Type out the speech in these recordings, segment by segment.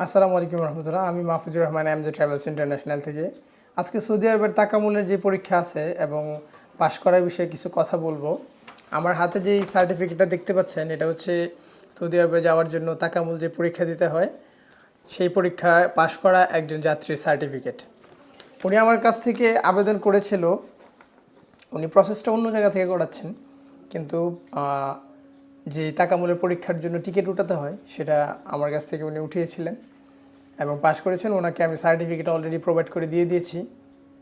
আসসালামু আলাইকুম রহমতুল্লাহ। আমি Mahfuzur Rahman MJ travels international থেকে। আজকে সৌদি আরবের তাকামুলের যে পরীক্ষা আছে এবং পাশ করার বিষয়ে কিছু কথা বলব। আমার হাতে যেই সার্টিফিকেটটা দেখতে পাচ্ছেন, এটা হচ্ছে সৌদি আরবে যাওয়ার জন্য তাকামুল যে পরীক্ষা দিতে হয়, সেই পরীক্ষায় পাশ করা একজন যাত্রীর সার্টিফিকেট উনি আমার কাছ থেকে আবেদন করেছিল। উনি প্রসেসটা অন্য জায়গা থেকে করাচ্ছেন, কিন্তু যে তাকামূলের পরীক্ষার জন্য টিকিট উঠাতে হয়, সেটা আমার কাছ থেকে উনি উঠিয়েছিলেন এবং পাশ করেছেন। ওনাকে আমি সার্টিফিকেট অলরেডি প্রোভাইড করে দিয়ে দিয়েছি।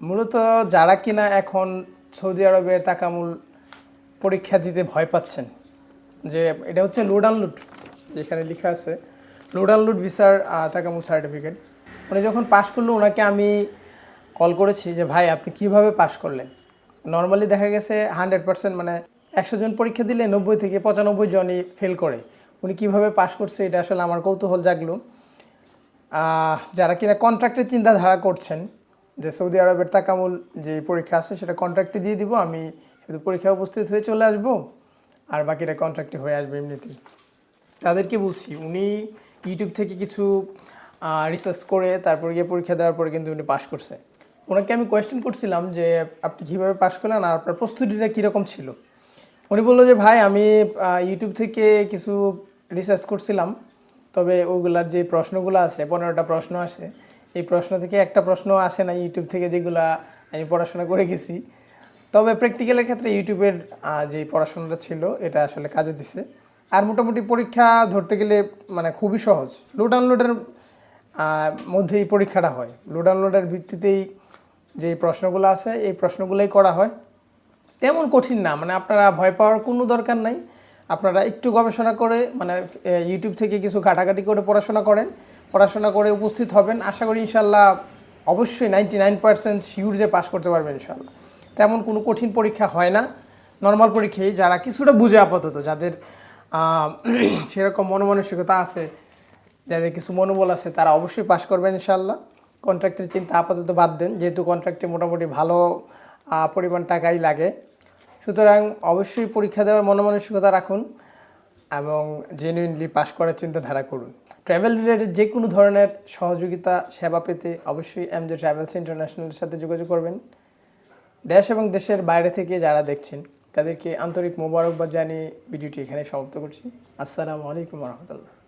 মূলত যারা কিনা এখন সৌদি আরবের তাকামুল পরীক্ষা দিতে ভয় পাচ্ছেন, যে এটা হচ্ছে লোড আনলোড যেখানে লেখা আছে লোড আনলোড ভিসার তাকামুল সার্টিফিকেট উনি যখন পাশ করল, ওনাকে আমি কল করেছি যে, ভাই, আপনি কীভাবে পাশ করলেন? নর্মালি দেখা গেছে হান্ড্রেড পার্সেন্ট মানে একশো জন পরীক্ষা দিলে নব্বই থেকে পঁচানব্বই জনই ফেল করে। উনি কীভাবে পাশ করছে এটা আসলে আমার কৌতূহল জাগলো। যারা কিনা কন্ট্রাক্টের চিন্তাধারা করছেন, যে সৌদি আরবের তাকামুল যে পরীক্ষা আছে সেটা কন্ট্রাক্টে দিয়ে দিব, আমি শুধু পরীক্ষায় উপস্থিত হয়ে চলে আসব, আর বাকিটা কন্ট্রাক্টে হয়ে আসবে এমনিতেই। তাদেরকে বলছি, উনি ইউটিউব থেকে কিছু রিসার্চ করে তারপর গিয়ে পরীক্ষা দেওয়ার পরে কিন্তু উনি পাশ করছে। ওনাকে আমি কোয়েশ্চেন করছিলাম যে, আপনি কীভাবে পাশ করলেন আর আপনার প্রস্তুতিটা কীরকম ছিল? উনি বলল যে, ভাই, আমি ইউটিউব থেকে কিছু রিসার্চ করছিলাম, তবে ওগুলার যে প্রশ্নগুলো আছে, পনেরোটা প্রশ্ন আসে, এই প্রশ্ন থেকে একটা প্রশ্ন আসে না ইউটিউব থেকে যেগুলা আমি পড়াশোনা করে গেছি। তবে প্র্যাকটিক্যালের ক্ষেত্রে ইউটিউবের যে পড়াশোনাটা ছিল, এটা আসলে কাজে দিছে। আর মোটামুটি পরীক্ষা ধরতে গেলে মানে খুবই সহজ। লোড আনলোডের মধ্যে এই পরীক্ষাটা হয়। লোড আনলোডের ভিত্তিতেই যে প্রশ্নগুলো আছে, এই প্রশ্নগুলোই করা হয়। তেমন কঠিন না মানে আপনারা ভয় পাওয়ার কোনো দরকার নাই। আপনারা একটু গবেষণা করে মানে ইউটিউব থেকে কিছু ঘাটাঘাটি করে পড়াশোনা করেন। পড়াশোনা করে উপস্থিত হবেন। আশা করি ইনশাল্লাহ অবশ্যই নাইনটি নাইন পার্সেন্ট শিওর যে পাস করতে পারবেন ইনশাল্লাহ তেমন কোনো কঠিন পরীক্ষা হয় না। নর্মাল পরীক্ষায় যারা কিছুটা বুঝে আপাতত, যাদের সেরকম মনোমানসিকতা আছে, যাদের কিছু মনোবল আছে, তারা অবশ্যই পাশ করবেন ইনশাল্লাহ কন্ট্রাক্টের চিন্তা আপাতত বাদ দেন, যেহেতু কন্ট্রাক্টে মোটামুটি ভালো পরিমাণ টাকাই লাগে। সুতরাং অবশ্যই পরীক্ষা দেওয়ার মনোমানসিকতা রাখুন এবং জেনুইনলি পাশ করার চিন্তাধারা করুন। ট্রাভেল রিলেটেড যে কোনো ধরনের সহযোগিতা, সেবা পেতে অবশ্যই এমজে ট্রাভেলস ইন্টারন্যাশনালের সাথে যোগাযোগ করবেন। দেশ এবং দেশের বাইরে থেকে যারা দেখছেন, তাদেরকে আন্তরিক মোবারকবাদ জানিয়ে ভিডিওটি এখানে সমাপ্ত করছি। আসসালামু আলাইকুম রহমতুল্লাহ।